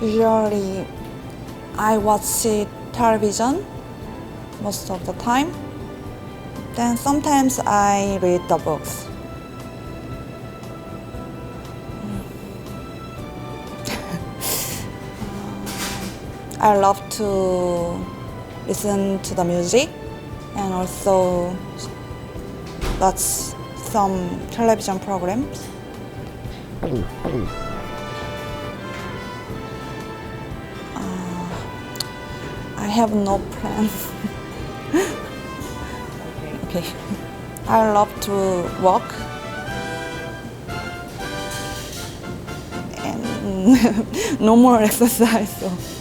Usually, I watch television most of the time. Then sometimes I read the books. I love to listen to the music and also watch some television programs. Hmm, hmm. I have no plan. okay. I love to walk and no more exercise. So.